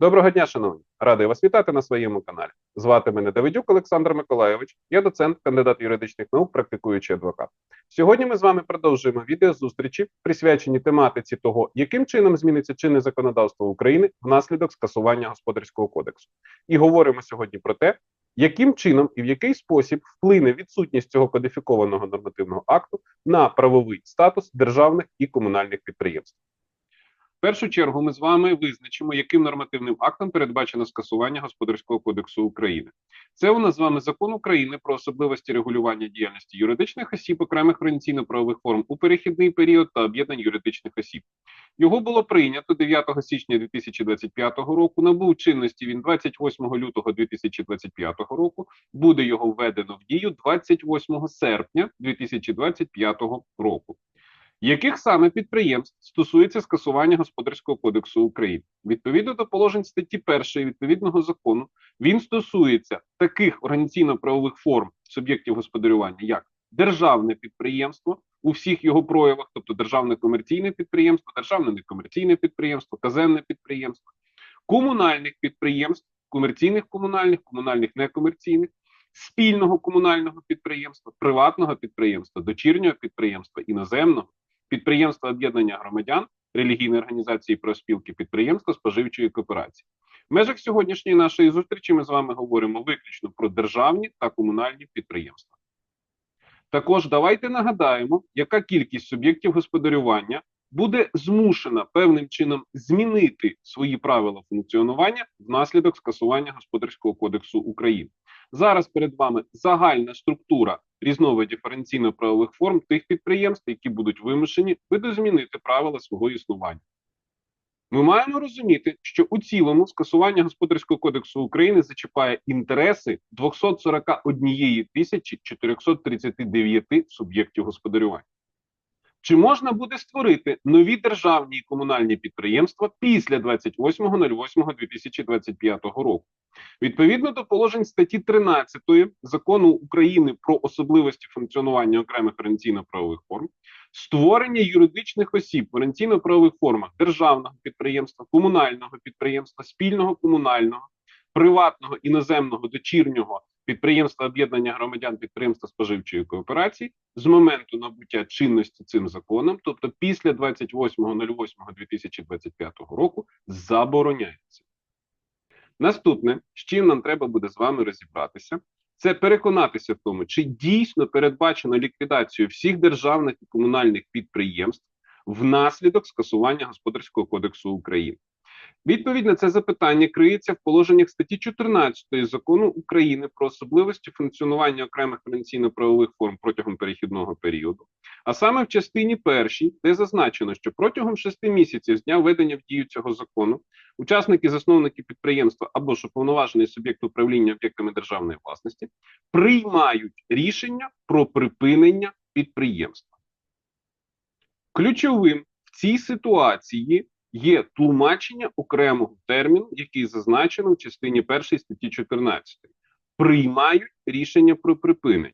Доброго дня, шановні! Радий вас вітати на своєму каналі. Звати мене Давидюк Олександр Миколайович, я доцент, кандидат юридичних наук, практикуючий адвокат. Сьогодні ми з вами продовжуємо відеозустрічі, присвячені тематиці того, яким чином зміниться чинне законодавство України внаслідок скасування господарського кодексу. І говоримо сьогодні про те, яким чином і в який спосіб вплине відсутність цього кодифікованого нормативного акту на правовий статус державних і комунальних підприємств. В першу чергу ми з вами визначимо, яким нормативним актом передбачено скасування господарського кодексу України. Це у нас з вами закон України про особливості регулювання діяльності юридичних осіб, окремих організаційно-правових форм у перехідний період та об'єднань юридичних осіб. Його було прийнято 9 січня 2025 року. Набув чинності він 28 лютого 2025 року. Буде його введено в дію 28 серпня 2025 року. Яких саме підприємств стосується скасування господарського кодексу України відповідно до положень статті 1 відповідного закону, він стосується таких організаційно-правових форм суб'єктів господарювання, як державне підприємство у всіх його проявах, тобто державне комерційне підприємство, державне некомерційне підприємство, казенне підприємство, комунальних підприємств, комерційних комунальних, комунальних некомерційних. Спільного комунального підприємства, приватного підприємства, дочірнього підприємства, іноземного підприємства об'єднання громадян, релігійної організації профспілки, підприємства споживчої кооперації. В межах сьогоднішньої нашої зустрічі ми з вами говоримо виключно про державні та комунальні підприємства. Також давайте нагадаємо, яка кількість суб'єктів господарювання буде змушена певним чином змінити свої правила функціонування внаслідок скасування господарського кодексу України. Зараз перед вами загальна структура різновидів диференційно-правових форм тих підприємств, які будуть вимушені видозмінити правила свого існування. Ми маємо розуміти, що у цілому скасування господарського кодексу України зачіпає інтереси 241 тисячі 439 суб'єктів господарювання. Чи можна буде створити нові державні і комунальні підприємства після 28.08.2025 року? Відповідно до положень статті 13 закону України про особливості функціонування окремих організаційно-правових форм, створення юридичних осіб в організаційно-правових формах державного підприємства, комунального підприємства, спільного комунального, приватного іноземного дочірнього підприємства об'єднання громадян підприємства споживчої кооперації з моменту набуття чинності цим законом, тобто після 28.08.2025 року, забороняється. Наступне, з чим нам треба буде з вами розібратися, це переконатися в тому, чи дійсно передбачено ліквідацію всіх державних і комунальних підприємств внаслідок скасування господарського кодексу України. Відповідь на це запитання криється в положеннях статті 14 закону України про особливості функціонування окремих конвенційно-правових форм протягом перехідного періоду, а саме в частині першій, де зазначено, що протягом шести місяців з дня введення в дію цього закону учасники засновники підприємства або ж уповноважений суб'єкт управління об'єктами державної власності приймають рішення про припинення підприємства. Ключовим в цій ситуації є тлумачення окремого терміну, який зазначено в частині 1 статті 14. Приймають рішення про припинення.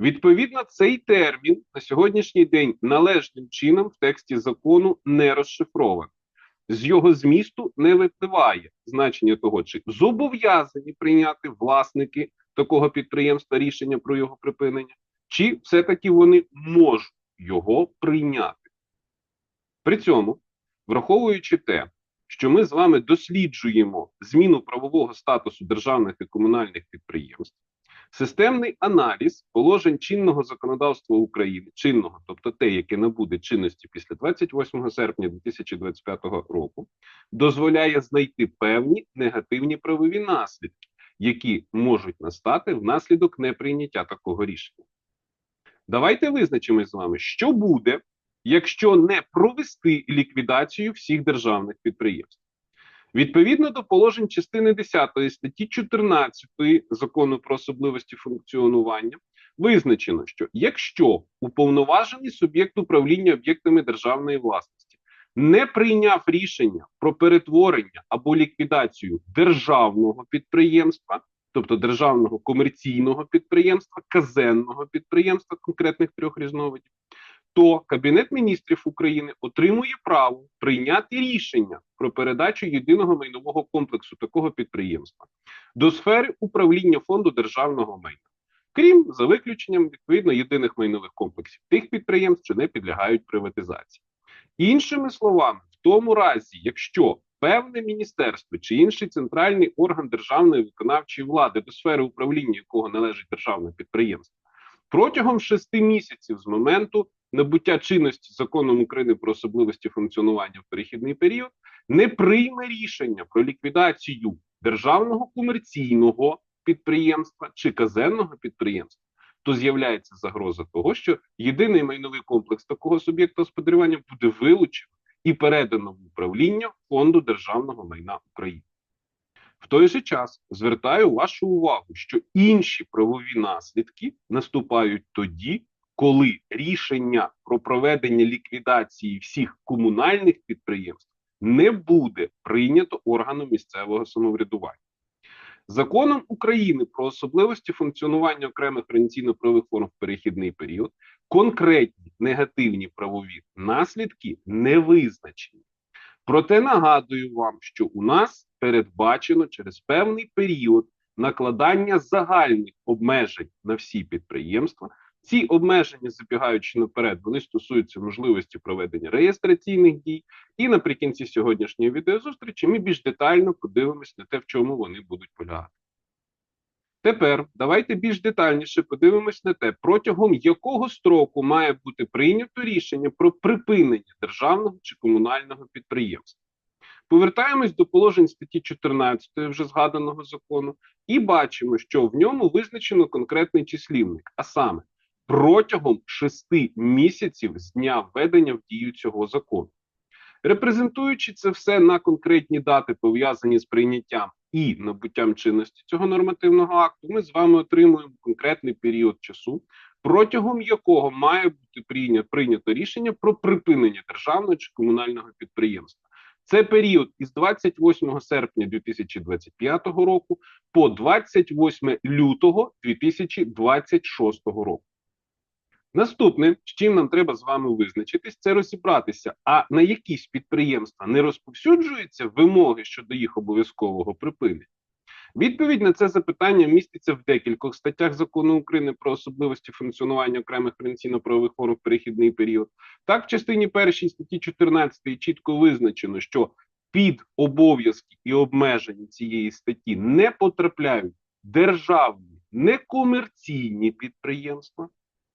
Відповідно, цей термін на сьогоднішній день належним чином в тексті закону не розшифрований. З його змісту не випливає значення того, чи зобов'язані прийняти власники такого підприємства рішення про його припинення, чи все-таки вони можуть його прийняти. При цьому Враховуючи те, що ми з вами досліджуємо зміну правового статусу державних і комунальних підприємств, системний аналіз положень чинного законодавства України, чинного, тобто те, яке набуде чинності після 28 серпня 2025 року, дозволяє знайти певні негативні правові наслідки, які можуть настати внаслідок неприйняття такого рішення. Давайте визначимо з вами, що буде якщо не провести ліквідацію всіх державних підприємств. Відповідно до положень частини 10 статті 14 закону про особливості функціонування, визначено, що якщо уповноважений суб'єкт управління об'єктами державної власності не прийняв рішення про перетворення або ліквідацію державного підприємства, тобто державного комерційного підприємства, казенного підприємства конкретних трьох різновидів, то Кабінет міністрів України отримує право прийняти рішення про передачу єдиного майнового комплексу такого підприємства до сфери управління фонду державного майна, крім за виключенням відповідно єдиних майнових комплексів тих підприємств, що не підлягають приватизації. Іншими словами, в тому разі, якщо певне міністерство чи інший центральний орган державної виконавчої влади, до сфери управління якого належить державне підприємство, протягом шести місяців з моменту набуття чинності законом України про особливості функціонування в перехідний період не прийме рішення про ліквідацію державного комерційного підприємства чи казенного підприємства, то з'являється загроза того, що єдиний майновий комплекс такого суб'єкта господарювання буде вилучено і передано в управління фонду державного майна України. В той же час звертаю вашу увагу, що інші правові наслідки наступають тоді, коли рішення про проведення ліквідації всіх комунальних підприємств не буде прийнято органом місцевого самоврядування. Законом України про особливості функціонування окремих організаційно-правових форм в перехідний період конкретні негативні правові наслідки не визначені. Проте нагадую вам, що у нас передбачено через певний період накладання загальних обмежень на всі підприємства. Ці обмеження, забігаючи наперед, вони стосуються можливості проведення реєстраційних дій. І наприкінці сьогоднішньої відеозустрічі ми більш детально подивимось на те, в чому вони будуть полягати. Тепер давайте більш детальніше подивимось на те, протягом якого строку має бути прийнято рішення про припинення державного чи комунального підприємства. Повертаємось до положень статті 14 вже згаданого закону, і бачимо, що в ньому визначено конкретний числівник, а саме протягом шести місяців з дня введення в дію цього закону. Репрезентуючи це все на конкретні дати, пов'язані з прийняттям і набуттям чинності цього нормативного акту, ми з вами отримуємо конкретний період часу, протягом якого має бути прийнято, рішення про припинення державного чи комунального підприємства. Це період із 28 серпня 2025 року по 28 лютого 2026 року. Наступне, з чим нам треба з вами визначитись, це розібратися, а на якісь підприємства не розповсюджуються вимоги щодо їх обов'язкового припинення. Відповідь на це запитання міститься в декількох статтях закону України про особливості функціонування окремих організаційно-правових форм в перехідний період. Так, в частині першій статті 14 чітко визначено, що під обов'язки і обмеження цієї статті не потрапляють державні некомерційні підприємства,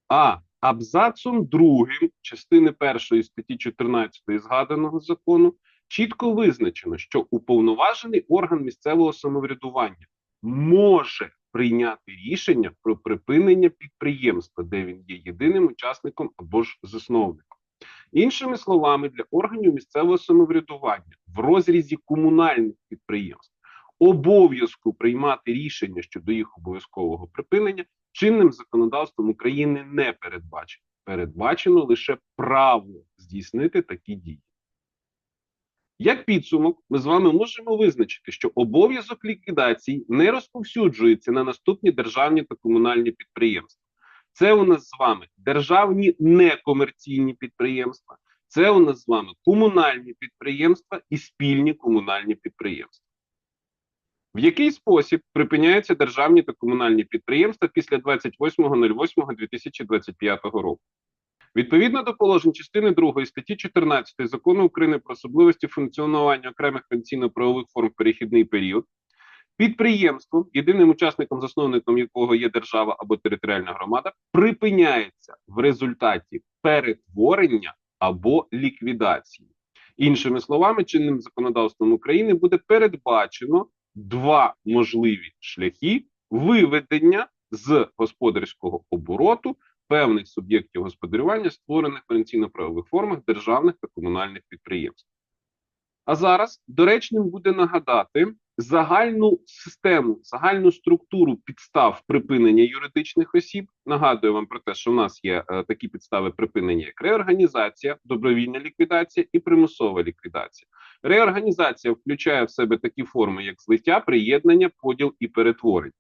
а абзацом другим частини першої статті 14 згаданого закону чітко визначено, що уповноважений орган місцевого самоврядування може прийняти рішення про припинення підприємства, де він є єдиним учасником або ж засновником. Іншими словами, для органів місцевого самоврядування в розрізі комунальних підприємств обов'язку приймати рішення щодо їх обов'язкового припинення чинним законодавством України не передбачено. Передбачено лише право здійснити такі дії. Як підсумок, ми з вами можемо визначити, що обов'язок ліквідації не розповсюджується на наступні державні та комунальні підприємства. Це у нас з вами державні некомерційні підприємства, це у нас з вами комунальні підприємства і спільні комунальні підприємства. В який спосіб припиняються державні та комунальні підприємства після 28.08.2025 року? Відповідно до положень частини 2 статті 14 закону України про особливості функціонування окремих пенсійно-правових форм в перехідний період, підприємство, єдиним учасником засновником якого є держава або територіальна громада, припиняється в результаті перетворення або ліквідації. Іншими словами, чинним законодавством України буде передбачено два можливі шляхи виведення з господарського обороту певних суб'єктів господарювання, створених в організаційно-правових формах державних та комунальних підприємств. А зараз доречним буде нагадати загальну систему, загальну структуру підстав припинення юридичних осіб. Нагадую вам про те, що в нас є е, такі підстави припинення, як реорганізація, добровільна ліквідація і примусова ліквідація. Реорганізація включає в себе такі форми, як злиття, приєднання, поділ і перетворення.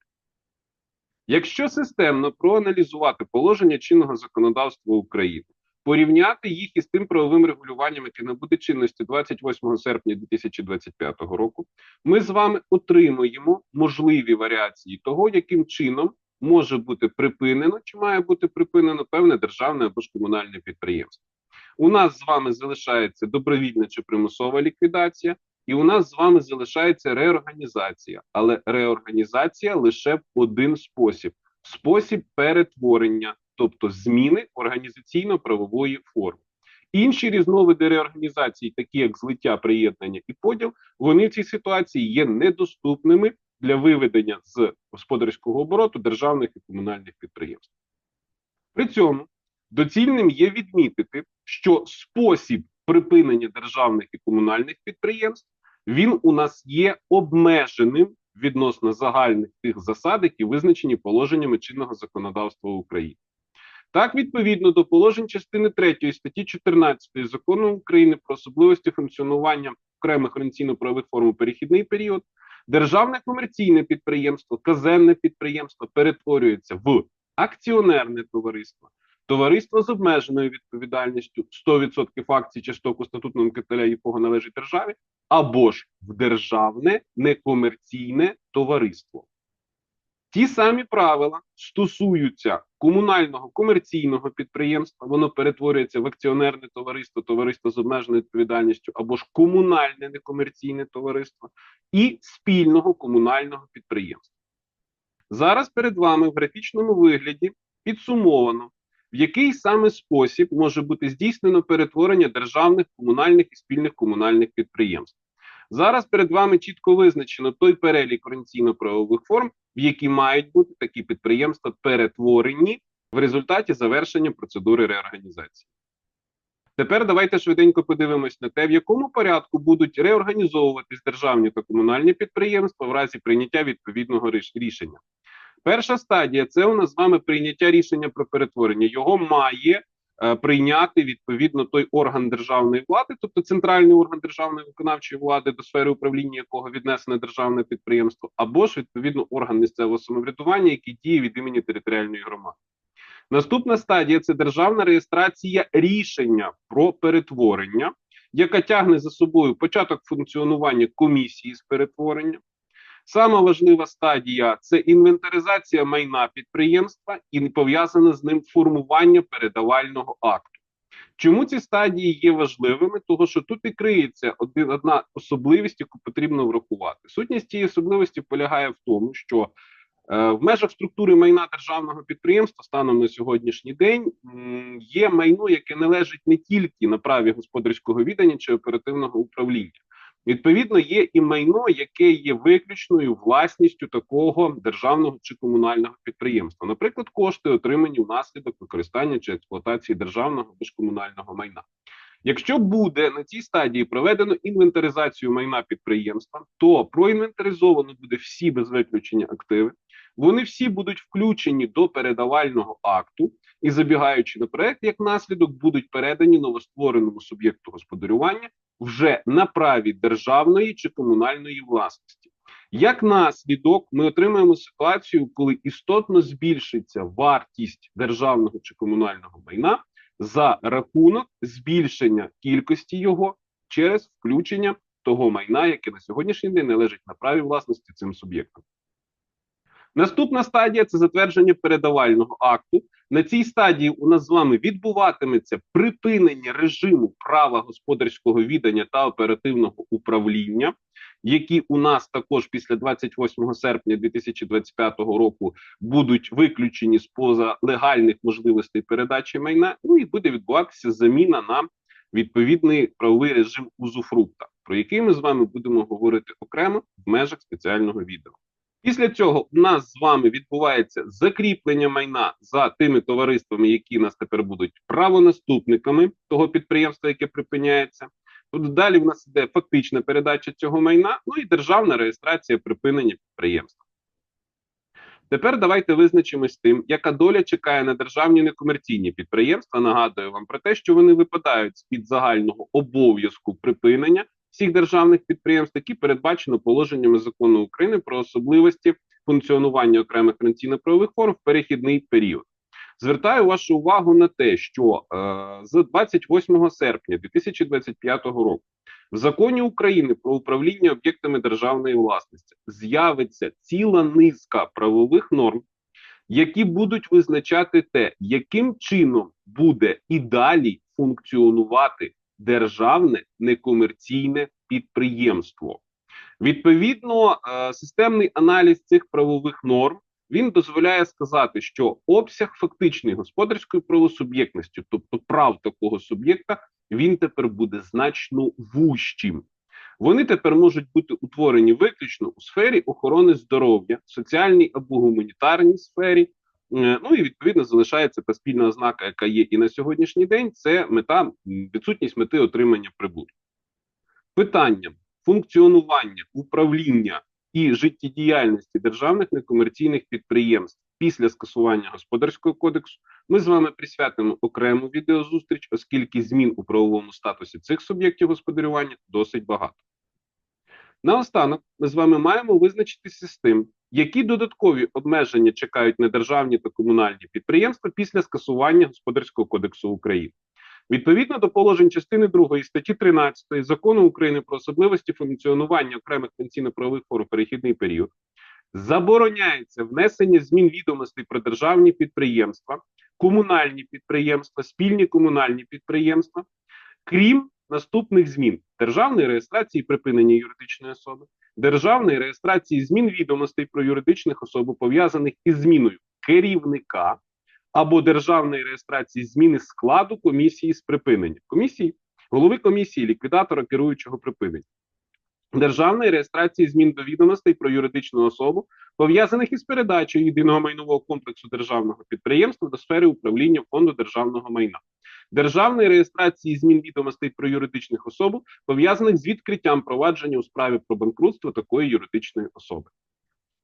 Якщо системно проаналізувати положення чинного законодавства України порівняти їх із тим правовим регулюванням, яке набуде чинності 28 серпня 2025 року, ми з вами отримуємо можливі варіації того, яким чином може бути припинено чи має бути припинено певне державне або ж комунальне підприємство. У нас з вами залишається добровільна чи примусова ліквідація, і у нас з вами залишається реорганізація, але реорганізація лише в один спосіб: спосіб перетворення, тобто зміни організаційно-правової форми. Інші різновиди реорганізації, такі як злиття, приєднання і поділ, вони в цій ситуації є недоступними для виведення з господарського обороту державних і комунальних підприємств. При цьому доцільним є відмітити, що спосіб припинення державних і комунальних підприємств він у нас є обмеженим відносно загальних тих засад, які визначені положеннями чинного законодавства України. Так, відповідно до положень частини 3 статті 14 закону України про особливості функціонування окремих організаційно-правових форм у перехідний період, державне комерційне підприємство, казенне підприємство перетворюється в акціонерне товариство, товариство з обмеженою відповідальністю 100% акцій чи стоку статутного капіталя, якого належить державі, або ж в державне некомерційне товариство. Ті самі правила стосуються комунального комерційного підприємства, воно перетворюється в акціонерне товариство, товариство з обмеженою відповідальністю або ж комунальне некомерційне товариство і спільного комунального підприємства. Зараз перед вами в графічному вигляді підсумовано, в який саме спосіб може бути здійснено перетворення державних, комунальних і спільних комунальних підприємств. Зараз перед вами чітко визначено той перелік організаційно-правових форм, в які мають бути такі підприємства перетворені в результаті завершення процедури реорганізації. Тепер давайте швиденько подивимось на те, в якому порядку будуть реорганізовуватись державні та комунальні підприємства в разі прийняття відповідного рішення. Перша стадія це у нас з вами прийняття рішення про перетворення. Його має прийняти відповідно той орган державної влади, тобто центральний орган державної виконавчої влади, до сфери управління якого віднесене державне підприємство, або ж відповідно орган місцевого самоврядування, який діє від імені територіальної громади. Наступна стадія це державна реєстрація рішення про перетворення, яка тягне за собою початок функціонування комісії з перетворення. Сама важлива стадія це інвентаризація майна підприємства і пов'язане з ним формування передавального акту. Чому ці стадії є важливими? Тому що тут і криється один, одна особливість, яку потрібно врахувати. Сутність цієї особливості полягає в тому, що е, в межах структури майна державного підприємства станом на сьогоднішній день є майно, яке належить не тільки на праві господарського віддання чи оперативного управління. Відповідно, є і майно, яке є виключною власністю такого державного чи комунального підприємства, наприклад, кошти, отримані внаслідок використання чи експлуатації державного або ж комунального майна. Якщо буде на цій стадії проведено інвентаризацію майна підприємства, то проінвентаризовано буде всі без виключення активи. Вони всі будуть включені до передавального акту і, забігаючи наперед, як наслідок, будуть передані новоствореному суб'єкту господарювання вже на праві державної чи комунальної власності. Як наслідок, ми отримаємо ситуацію, коли істотно збільшиться вартість державного чи комунального майна за рахунок збільшення кількості його через включення того майна, яке на сьогоднішній день належить на праві власності цим суб'єктам. Наступна стадія це затвердження передавального акту. На цій стадії у нас з вами відбуватиметься припинення режиму права господарського віддання та оперативного управління, які у нас також після 28 серпня 2025 року будуть виключені з поза легальних можливостей передачі майна. Ну і буде відбуватися заміна на відповідний правовий режим узуфрукта, про який ми з вами будемо говорити окремо в межах спеціального відео. Після цього у нас з вами відбувається закріплення майна за тими товариствами, які нас тепер будуть правонаступниками того підприємства, яке припиняється. Тут далі в нас іде фактична передача цього майна, ну і державна реєстрація припинення підприємства. Тепер давайте визначимось тим, яка доля чекає на державні некомерційні підприємства. Нагадую вам про те, що вони випадають з під загального обов'язку припинення всіх державних підприємств, які передбачено положеннями закону України про особливості функціонування окремих організаційно-правових форм в перехідний період. Звертаю вашу увагу на те, що е, з 28 серпня 2025 року в законі України про управління об'єктами державної власності з'явиться ціла низка правових норм, які будуть визначати те, яким чином буде і далі функціонувати державне некомерційне підприємство. Відповідно, е, системний аналіз цих правових норм він дозволяє сказати, що обсяг фактичної господарської правосуб'єктності, тобто прав такого суб'єкта, він тепер буде значно вущим. Вони тепер можуть бути утворені виключно у сфері охорони здоров'я, соціальній або гуманітарній сфері. Е, Ну і відповідно залишається та спільна ознака, яка є і на сьогоднішній день. Це мета відсутність мети отримання прибутку. Питанням функціонування, управління і життєдіяльності державних некомерційних підприємств після скасування господарського кодексу ми з вами присвятимо окрему відеозустріч, оскільки змін у правовому статусі цих суб'єктів господарювання досить багато. Наостанок ми з вами маємо визначитися з тим, які додаткові обмеження чекають на державні та комунальні підприємства після скасування господарського кодексу України. Відповідно до положень частини 2 статті 13 закону України про особливості функціонування окремих пенсійно-правових форм перехідний період забороняється внесення змін відомостей про державні підприємства, комунальні підприємства, спільні комунальні підприємства, крім наступних змін: державної реєстрації припинення юридичної особи, державної реєстрації змін відомостей про юридичних особ, пов'язаних із зміною керівника або державної реєстрації зміни складу комісії з припинення. Комісії, голови комісії, ліквідатора керуючого припинення. Державної реєстрації змін до відомостей про юридичну особу, пов'язаних із передачею єдиного майнового комплексу державного підприємства до сфери управління фонду державного майна, державної реєстрації змін відомостей про юридичних особу, пов'язаних з відкриттям провадження у справі про банкрутство такої юридичної особи.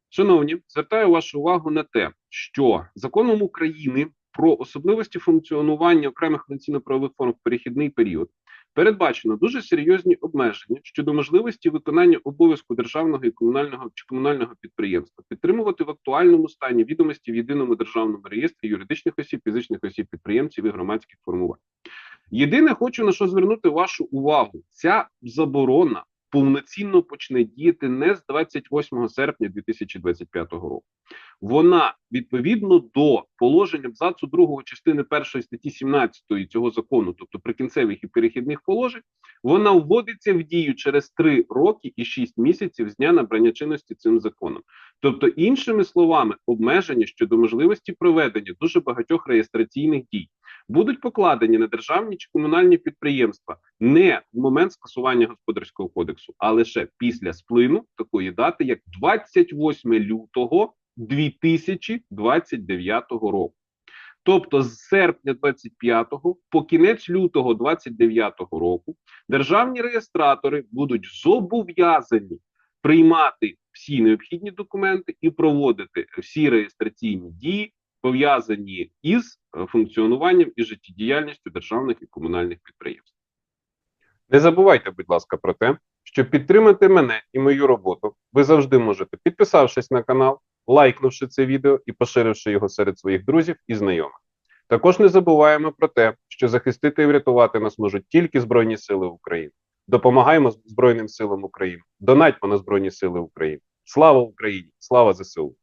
Шановні, звертаю вашу увагу на те, що законом України про особливості функціонування окремих пенсійно-правових форм в перехідний період передбачено дуже серйозні обмеження щодо можливості виконання обов'язку державного і комунального чи комунального підприємства, підтримувати в актуальному стані відомості в єдиному державному реєстрі юридичних осіб, фізичних осіб, підприємців і громадських формувань. Єдине, хочу на що звернути вашу увагу: ця заборона повноцінно почне діяти не з 28 серпня 2025 року. Вона відповідно до положень абзацу 2 частини 1 статті 17 цього закону, тобто прикінцевих і перехідних положень, вона вводиться в дію через 3 роки і 6 місяців з дня набрання чинності цим законом. Тобто, іншими словами, обмеження щодо можливості проведення дуже багатьох реєстраційних дій будуть покладені на державні чи комунальні підприємства не в момент скасування господарського кодексу, а лише після сплину такої дати, як 28 лютого 2029 року. Тобто з серпня 25-го по кінець лютого 29 року державні реєстратори будуть зобов'язані приймати всі необхідні документи і проводити всі реєстраційні дії, пов'язані із е, функціонуванням і життєдіяльністю державних і комунальних підприємств. Не забувайте, будь ласка, про те, що підтримати мене і мою роботу ви завжди можете, підписавшись на канал, лайкнувши це відео і поширивши його серед своїх друзів і знайомих. Також не забуваємо про те, що захистити і врятувати нас можуть тільки Збройні Сили України. Допомагаємо Збройним силам України, донатьмо на Збройні Сили України. Слава Україні! Слава ЗСУ!